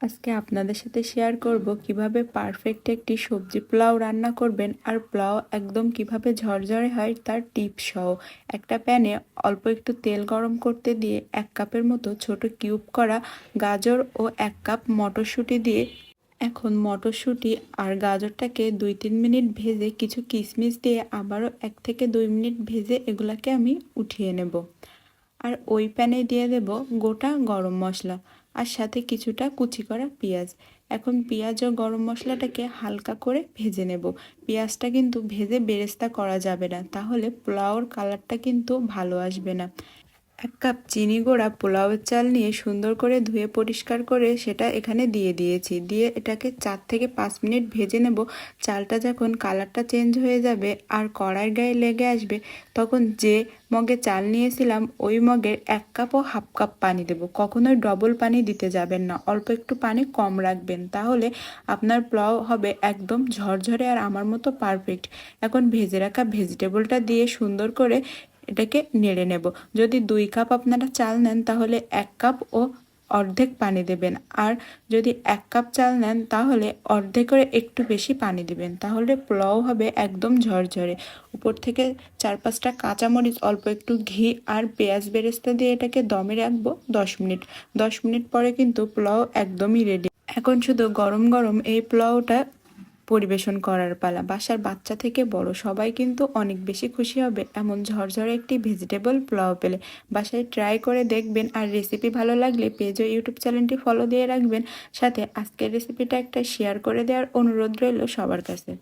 আজকে আপনাদের সাথে শেয়ার করব কীভাবে পারফেক্ট একটি সবজি পোলাও রান্না করবেন আর পোলাও একদম কীভাবে ঝরঝরে হয় তার টিপস সহ। একটা প্যানে অল্প একটু তেল গরম করতে দিয়ে এক কাপের মতো ছোট কিউব করা গাজর ও এক কাপ মটরশুঁটি দিয়ে এখন মটরশুঁটি আর গাজরটাকে দুই তিন মিনিট ভেজে কিছু কিশমিশ দিয়ে আবারও এক থেকে দুই মিনিট ভেজে এগুলাকে আমি উঠিয়ে নেব। আর ওই প্যানে দিয়ে দেব গোটা গরম মশলা। আর সাথে কিছুটা কুচি করা পেঁয়াজ। এখন পেঁয়াজ ও গরম মশলাটাকে হালকা করে ভেজে নেব। পেঁয়াজটা কিন্তু ভেজে বেরেস্তা করা যাবে না, তাহলে পোলাওর কালারটা কিন্তু ভালো আসবে না। এক কাপ চিনি গোড়া পোলাওয়ের চাল নিয়ে সুন্দর করে ধুয়ে পরিষ্কার করে সেটা এখানে দিয়ে দিয়েছি। দিয়ে এটাকে চার থেকে পাঁচ মিনিট ভেজে নেব। চালটা যখন কালারটা চেঞ্জ হয়ে যাবে আর কড়াইয়ের গায়ে লেগে আসবে, তখন যে মগে চাল নিয়েছিলাম, ওই মগের এক কাপ ও হাফ কাপ পানি দেব। কখনোই ডবল পানি দিতে যাবেন না। অল্প একটু পানি কম রাখবেন, তাহলে আপনার পোলাও হবে একদম ঝরঝরে আর আমার মতো পারফেক্ট এখন ভেজে রাখা ভেজিটেবলটা দিয়ে সুন্দর করে এটাকে নেড়ে নেব। যদি দুই কাপ আপনারা চাল নেন, তাহলে এক কাপ ও অর্ধেক পানি দেবেন। আর যদি এক কাপ চাল নেন, তাহলে অর্ধেক করে একটু বেশি পানি দিবেন। তাহলে পোলাও হবে একদম ঝরঝরে। উপর থেকে চার পাঁচটা কাঁচামরিচ, অল্প একটু ঘি আর পেঁয়াজ বেরেস্তা দিয়ে এটাকে দমে রাখব দশ মিনিট। দশ মিনিট পরে কিন্তু পোলাও একদমই রেডি এখন শুধু গরম গরম এই পোলাওটা পরিবেশন করার পালা। বাসার বাচ্চা থেকে বড় সবাই কিন্তু অনেক বেশি খুশি হবে, এমন ঝরঝরে একটি ভেজিটেবল পোলাও পেলে। বাসায় ট্রাই করে দেখবেন, আর রেসিপি ভালো লাগলে পেজ ও ইউটিউব চ্যানেলটি ফলো দিয়ে রাখবেন। সাথে আজকের রেসিপিটা একটা শেয়ার করে দেওয়ার অনুরোধ রইল সবার কাছে।